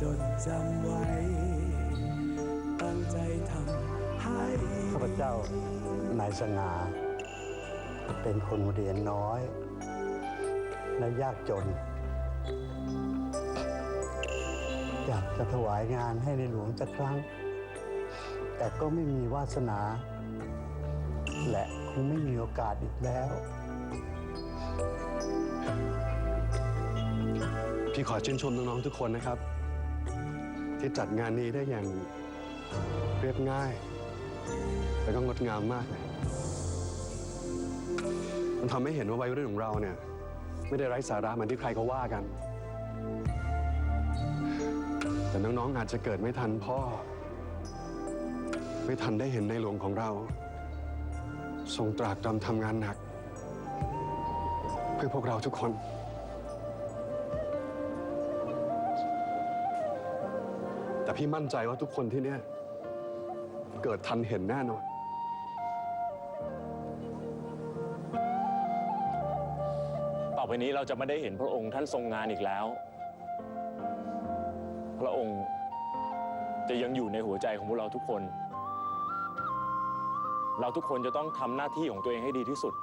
จดจำไว้ ตั้งใจทำให้ข้าพเจ้านายสง่าเป็นคนเรียนน้อย และยากจน อยากจะถวายงานให้ในหลวงสักครั้ง แต่ก็ไม่มีวาสนา และคงไม่มีโอกาสอีกแล้วพี่ขอชื่นชมน้องๆทุกคนนะครับ ที่จัดงานนี้ได้อย่างเรียบง่ายและก็งดงามมากเลยมันทำให้เห็นว่าวัยรุ่นของเราเนี่ย ไม่ได้ไร้สาระเหมือนที่ใครเขาว่ากัน แต่น้องๆอาจจะเกิดไม่ทันพ่อ ไม่ทันได้เห็นในหลวงของเรา ทรงตรากตรำทำงานหนัก เพื่อพวกเราทุกคน พี่มั่นใจว่าทุกคนที่เนี่ย เกิดทันเห็นแน่นอน ต่อไปนี้เราจะไม่ได้เห็นพระองค์ท่านทรงงานอีกแล้ว พระองค์จะยังอยู่ในหัวใจของพวกเราทุกคน เราทุกคนจะต้องทำหน้าที่ของตัวเองให้ดีที่สุด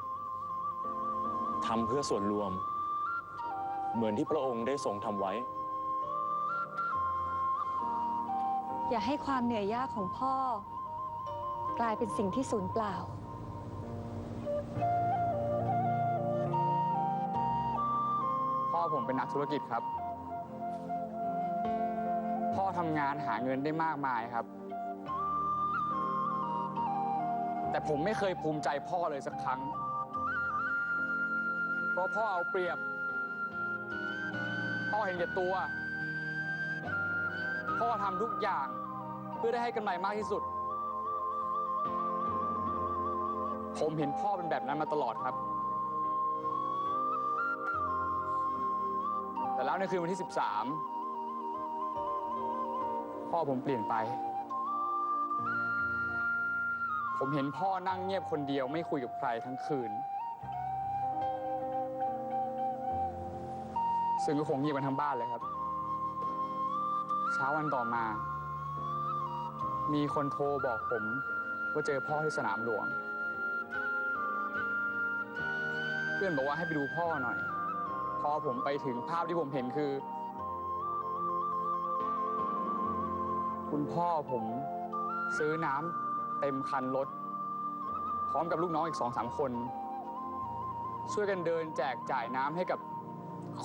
ทำเพื่อส่วนรวม เหมือนที่พระองค์ได้ทรงทำไว้ อย่าให้ความเหนื่อยยากของพ่อ กลายเป็นสิ่งที่สูญเปล่า พ่อผมเป็นนักธุรกิจครับ พ่อทำงานหาเงินได้มากมายครับ แต่ผมไม่เคยภูมิใจพ่อเลยสักครั้ง เพราะพ่อเอาเปรียบ พ่อเห็นแก่ตัว พ่อทำทุกอย่าง เพื่อได้ให้กำไรมากที่สุด ผมเห็นพ่อเป็นแบบนั้นมาตลอดครับ แต่แล้วในคืนวันที่ 13 พ่อผมเปลี่ยนไป ผมเห็นพ่อนั่งเงียบคนเดียวไม่คุยกับใครทั้งคืน ซึ่งก็คงเงียบกันทั้งบ้านเลยครับ เช้าวันต่อมา มีคนโทรบอกผมว่าเจอพ่อที่สนามหลวง เพื่อนบอกว่าให้ไปดูพ่อหน่อย พอผมไปถึงภาพที่ผมเห็นคือ คุณพ่อผมซื้อน้ำเต็มคันรถ พร้อมกับลูกน้องอีกสองสามคน ช่วยกันเดินแจกจ่ายน้ำให้กับ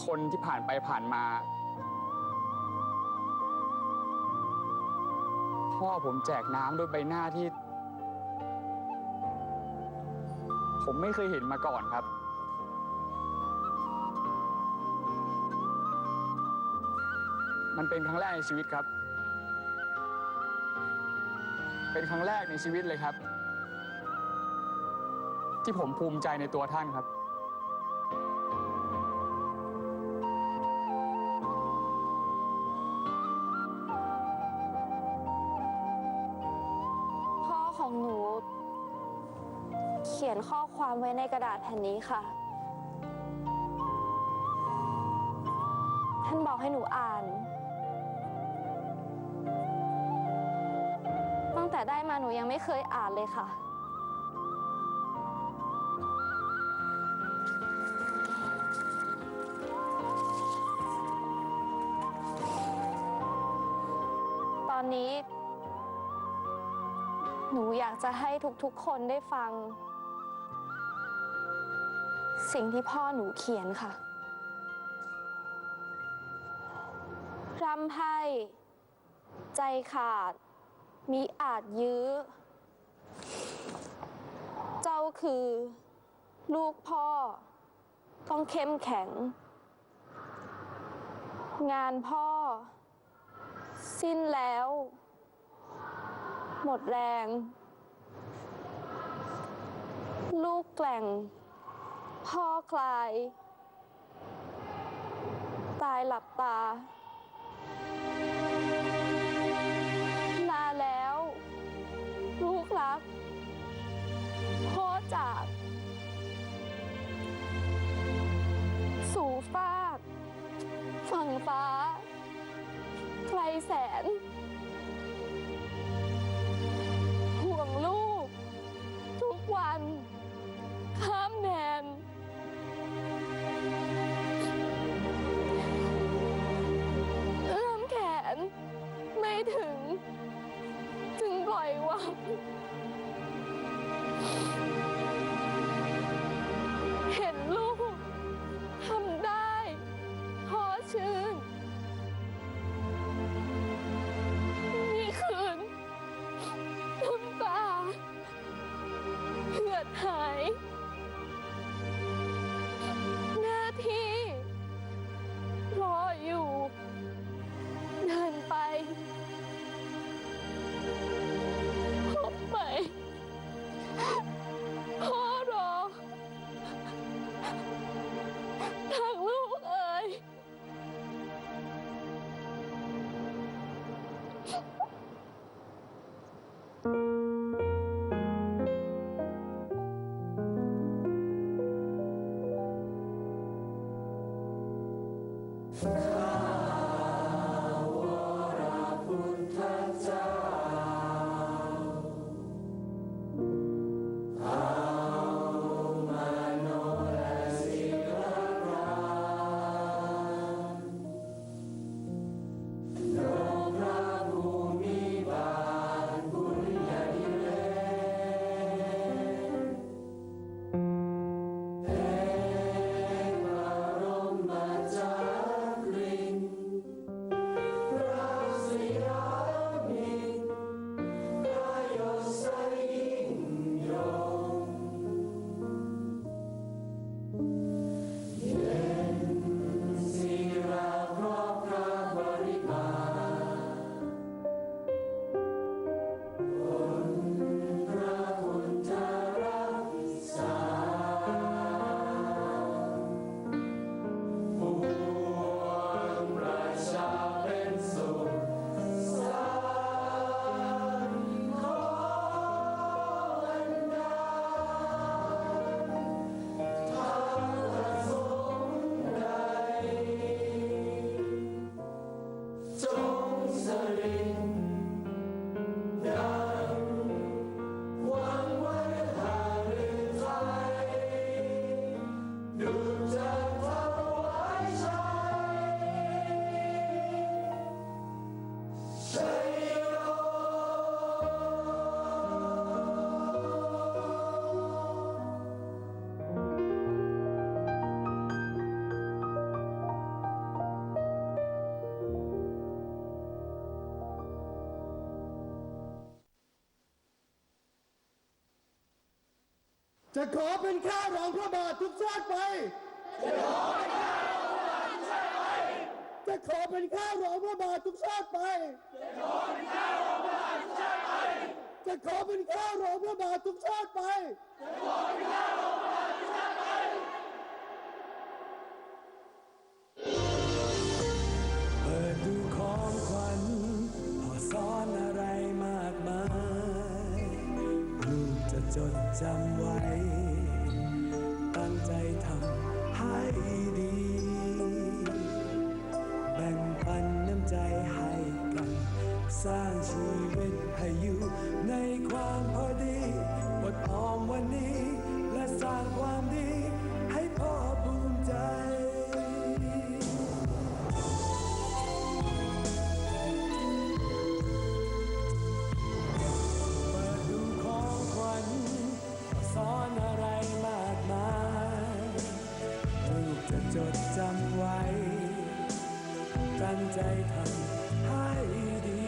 คนที่ผ่านไปผ่านมา พ่อผมแจกน้ำด้วยใบหน้าที่ ผมไม่เคยเห็นมาก่อนครับ มันเป็นครั้งแรกในชีวิตครับ เป็นครั้งแรกในชีวิตเลยครับ ที่ผมภูมิใจในตัวท่านครับ ขียนข้อความไว้ในกระดาษแผ่นนี้ค่ะ ท่านบอกให้หนูอ่าน ตั้งแต่ได้มาหนูยังไม่เคยอ่านเลยค่ะ ตอนนี้หนูอยากจะให้ทุกๆ คนได้ฟัง สิ่งที่พ่อหนูเขียนค่ะรำไห้ใจขาด มีอาจยื้อ เจ้าคือ ลูกพ่อ ต้องเข้มแข็ง งานพ่อ สิ้นแล้ว หมดแรง ลูกแกล่ง พ่อคลาย ตายหลับตาลาแล้ว ลูกรัก พ่อจาก สู่ฟาก ฝั่งฟ้า ไกลแสน พ จะขอเป็นข้ารองพระบาททุกชาติไป จะขอเป็นข้ารองพระบาททุกชาติไป จะขอเป็นข้ารองพระบาททุกชาติไป จะขอเป็นข้ารองพระบาททุกชาติไป จดจำไว้ ตั้งใจทำให้ดี แบ่งปันน้ำใจให้กัน สร้างชีวิตให้อยู่ในความพอดีอดออม จดจำไว้ ตั้งใจทำให้ดี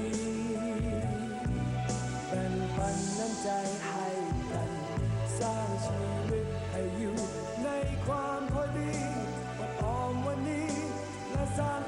เป็นปันน้ำใจให้กัน สร้างชีวิตให้อยู่ในความพอดีอดออมวันนี้และสร้าง